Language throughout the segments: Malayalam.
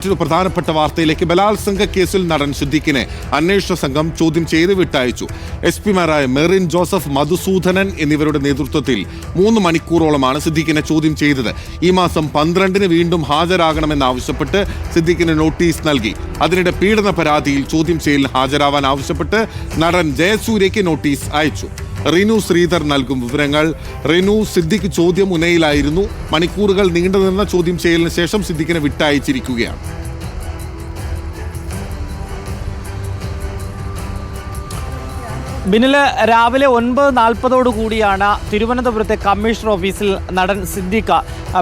മറ്റൊരു പ്രധാനപ്പെട്ട വാർത്തയിലേക്ക് ബലാത്സംഗ കേസിൽ നടൻ സിദ്ദിഖിനെ അന്വേഷണ സംഘം ചോദ്യം ചെയ്ത് വിട്ടയച്ചു. എസ് പിമാരായ മെറിൻ ജോസഫ് മധുസൂദനൻ എന്നിവരുടെ നേതൃത്വത്തിൽ മൂന്ന് മണിക്കൂറോളമാണ് സിദ്ദിഖിനെ ചോദ്യം ചെയ്തത്. ഈ മാസം പന്ത്രണ്ടിന് വീണ്ടും ഹാജരാകണമെന്നാവശ്യപ്പെട്ട് സിദ്ദിഖിന് നോട്ടീസ് നൽകി. അതിനിടെ പീഡന പരാതിയിൽ ചോദ്യം ചെയ്യലിന് ഹാജരാവാൻ ആവശ്യപ്പെട്ട് നടൻ ജയസൂര്യയ്ക്ക് നോട്ടീസ് അയച്ചു. റിനു ശ്രീധർ നൽകും വിവരങ്ങൾ. റിനു സിദ്ദിഖ് ചോദ്യം ഉന്നയിലായിരുന്നു. മണിക്കൂറുകൾ നീണ്ടുനിന്ന ചോദ്യം ചെയ്യലിന് ശേഷം സിദ്ദിഖിനെ വിട്ടയച്ചിരിക്കുകയാണ്. ബിനിൽ രാവിലെ ഒൻപത് നാൽപ്പതോടു കൂടിയാണ് തിരുവനന്തപുരത്തെ കമ്മീഷണർ ഓഫീസിൽ നടൻ സിദ്ദിഖ.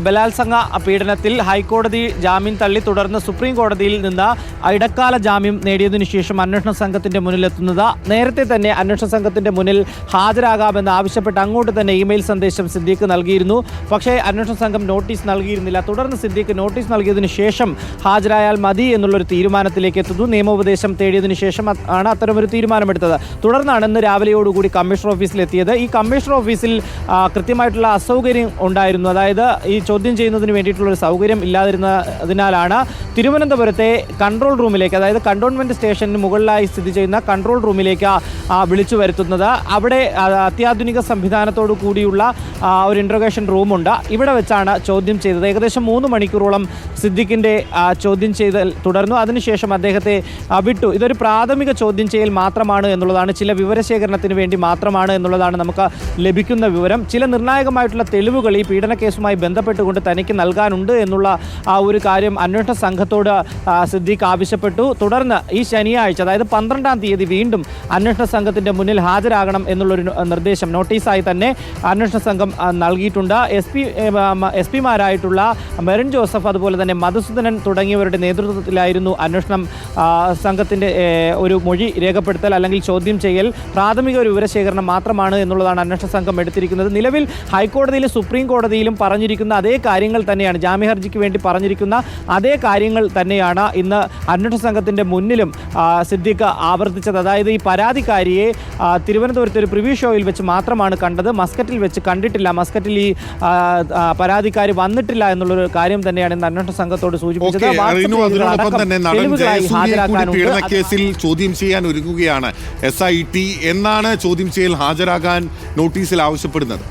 ബലാത്സംഗ പീഡനത്തിൽ ഹൈക്കോടതി ജാമ്യം തള്ളി തുടർന്ന് സുപ്രീം കോടതിയിൽ നിന്ന് ഇടക്കാല ജാമ്യം നേടിയതിനു ശേഷം അന്വേഷണ സംഘത്തിന്റെ മുന്നിലെത്തുന്നത്. നേരത്തെ തന്നെ അന്വേഷണ സംഘത്തിന്റെ മുന്നിൽ ഹാജരാകാമെന്ന് ആവശ്യപ്പെട്ട് അങ്ങോട്ട് തന്നെ ഇമെയിൽ സന്ദേശം സിദ്ദീഖ് നൽകിയിരുന്നു. പക്ഷേ അന്വേഷണ സംഘം നോട്ടീസ് നൽകിയിരുന്നില്ല. തുടർന്ന് സിദ്ദീഖ് നോട്ടീസ് നൽകിയതിനു ശേഷം ഹാജരായാൽ മതി എന്നുള്ളൊരു തീരുമാനത്തിലേക്ക് എത്തുന്നു. നിയമോപദേശം തേടിയതിനു ശേഷം ആണ് അത്തരമൊരു തീരുമാനമെടുത്തത്. തുടർന്നാണ് ഇന്ന് രാവിലെയോടുകൂടി കമ്മീഷണർ ഓഫീസിൽ എത്തിയത്. ഈ കമ്മീഷണർ ഓഫീസിൽ കൃത്യമായിട്ടുള്ള അസൗകര്യം ഉണ്ടായിരുന്നു. അതായത് ഈ ചോദ്യം ചെയ്യുന്നതിന് വേണ്ടിയിട്ടുള്ള ഒരു സൗകര്യം ഇല്ലാതിരുന്നതിനാലാണ് തിരുവനന്തപുരത്തെ കൺട്രോൾ റൂമിലേക്ക് അതായത് കണ്ടോൺമെന്റ് സ്റ്റേഷന് മുകളിലായി സ്ഥിതി ചെയ്യുന്ന കൺട്രോൾ റൂമിലേക്ക് വിളിച്ചു വരുത്തുന്നത്. അവിടെ അത്യാധുനിക സംവിധാനത്തോടു കൂടിയുള്ള ഒരു ഇൻട്രോഗേഷൻ റൂമുണ്ട് ഇവിടെ വെച്ചാണ് ചോദ്യം ചെയ്തത്. ഏകദേശം മൂന്ന് മണിക്കൂറോളം സിദ്ദിഖിന്റെ ചോദ്യം ചെയ്തൽ തുടർന്നു. അതിനുശേഷം അദ്ദേഹത്തെ വിട്ടു. ഇതൊരു പ്രാഥമിക ചോദ്യം ചെയ്യൽ മാത്രമാണ് എന്നുള്ളതാണ്. ചില വിവരശേഖരണത്തിന് വേണ്ടി മാത്രമാണ് എന്നുള്ളതാണ് നമുക്ക് ലഭിക്കുന്ന വിവരം. ചില നിർണായകമായിട്ടുള്ള തെളിവുകൾ ഈ പീഡന കേസുമായി ബന്ധപ്പെട്ടുകൊണ്ട് തനിക്ക് നൽകാനുണ്ട് എന്നുള്ള ആ ഒരു കാര്യം അന്വേഷണ സംഘത്തോട് സിദ്ദീഖ് ആവശ്യപ്പെട്ടു. തുടർന്ന് ഈ ശനിയാഴ്ച അതായത് പന്ത്രണ്ടാം തീയതി വീണ്ടും അന്വേഷണ സംഘത്തിന്റെ മുന്നിൽ ഹാജരാകണം എന്നുള്ളൊരു നിർദ്ദേശം നോട്ടീസായി തന്നെ അന്വേഷണ സംഘം നൽകിയിട്ടുണ്ട്. എസ് പി എസ് പിമാരായിട്ടുള്ള മെറിൻ ജോസഫ് അതുപോലെ തന്നെ മധുസൂദനൻ തുടങ്ങിയവരുടെ നേതൃത്വത്തിലായിരുന്നു അന്വേഷണം സംഘത്തിന്റെ ഒരു മൊഴി രേഖപ്പെടുത്തൽ അല്ലെങ്കിൽ ചോദ്യം ചെയ്യൽ. പ്രാഥമിക ഒരു വിവരശേഖരണം മാത്രമാണ് എന്നുള്ളതാണ് അന്വേഷണ സംഘം എടുത്തിരിക്കുന്നത്. നിലവിൽ ഹൈക്കോടതിയിലും സുപ്രീം കോടതിയിലും പറഞ്ഞിരിക്കുന്ന അതേ കാര്യങ്ങൾ തന്നെയാണ് ജാമ്യ ഹർജിക്ക് വേണ്ടി പറഞ്ഞിരിക്കുന്ന അതേ കാര്യങ്ങൾ തന്നെയാണ് ഇന്ന് അന്വേഷണ സംഘത്തിന്റെ മുന്നിലും സിദ്ദിഖ് ആവർത്തിച്ചത്. അതായത് ഈ പരാതിക്കാരിയെ ആ, തിരുവനന്തപുരത്ത് ഒരു പ്രിവ്യൂ ഷോയിൽ വെച്ച് മാത്രമാണ് കണ്ടത്. മസ്കറ്റിൽ വെച്ച് കണ്ടിട്ടില്ല. മസ്കറ്റിൽ ഈ പരാതിക്കാർ വന്നിട്ടില്ല എന്നുള്ളൊരു കാര്യം തന്നെയാണ് ഇന്ന് അന്വേഷണ സംഘത്തോട് സൂചിപ്പിച്ചത്. കേസിൽ ചോദ്യം ചെയ്യാൻ ഒരുങ്ങുകയാണ് എസ് ഐ ടി എന്നാണ് ചോദ്യം ചെയ്യൽ ഹാജരാകാൻ നോട്ടീസിൽ ആവശ്യപ്പെടുന്നത്?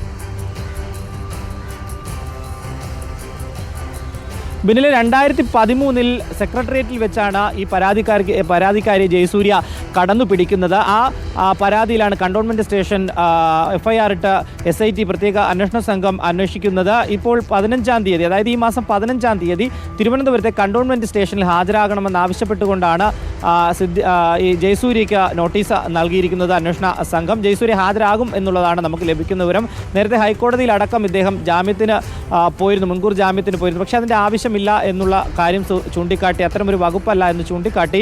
ബിനിലെ രണ്ടായിരത്തി പതിമൂന്നിൽ സെക്രട്ടേറിയറ്റിൽ വെച്ചാണ് ഈ പരാതിക്കാർക്ക് പരാതിക്കാരി ജയസൂര്യ കടന്നു പിടിക്കുന്നത് ആ പരാതിയിലാണ് cantonment station F I R ഇട്ട് എസ് ഐ ടി പ്രത്യേക അന്വേഷണ സംഘം അന്വേഷിക്കുന്നത്. ഇപ്പോൾ പതിനഞ്ചാം തീയതി അതായത് ഈ മാസം പതിനഞ്ചാം തീയതി തിരുവനന്തപുരത്തെ കണ്ടോൺമെന്റ് സ്റ്റേഷനിൽ ഹാജരാകണമെന്ന് ആവശ്യപ്പെട്ടുകൊണ്ടാണ് സിദ്ധി ഈ ജയസൂര്യയ്ക്ക് നോട്ടീസ് നൽകിയിരിക്കുന്നത് അന്വേഷണ സംഘം. ജയസൂര്യ ഹാജരാകും എന്നുള്ളതാണ് നമുക്ക് ലഭിക്കുന്ന വിവരം. നേരത്തെ ഹൈക്കോടതിയിലടക്കം ഇദ്ദേഹം ജാമ്യത്തിന് പോയിരുന്നു മുൻകൂർ ജാമ്യത്തിന് പോയിരുന്നു. പക്ഷേ അതിന്റെ ആവശ്യമില്ല എന്നുള്ള കാര്യം ചൂണ്ടിക്കാട്ടി അത്തരമൊരു വകുപ്പല്ല എന്ന് ചൂണ്ടിക്കാട്ടി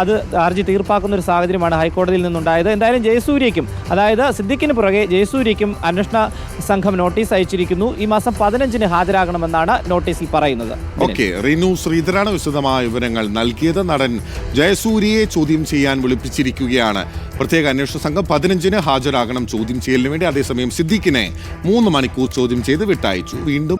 അത് ഹർജി തീർപ്പാക്കുന്ന ഒരു സാഹചര്യമാണ് ഹൈക്കോടതിയിൽ നിന്നുണ്ടായത് എന്തായാലും ജയസൂര്യയ്ക്കും അതായത് സിദ്ദിഖിന് പുറകെ ജയസൂര്യയ്ക്കും അന്വേഷണ സംഘം നോട്ടീസ് അയച്ചിരിക്കുന്നു. ഈ മാസം പതിനഞ്ചിന് ഹാജരാകണമെന്നാണ് നോട്ടീസിൽ പറയുന്നത്. ഓക്കെ റിനു ശ്രീധരാണ് വിശദമായ വിവരങ്ങൾ നൽകിയത്. നടൻ ജയസൂര്യയെ ചോദ്യം ചെയ്യാൻ വിളിപ്പിച്ചിരിക്കുകയാണ്. പ്രത്യേക അന്വേഷണ സംഘം പതിനഞ്ചിന് ഹാജരാകണം ചോദ്യം ചെയ്യലിന് വേണ്ടി. അതേസമയം സിദ്ദിഖിനെ മൂന്ന് മണിക്കൂർ ചോദ്യം ചെയ്ത് വിട്ടയച്ചു. വീണ്ടും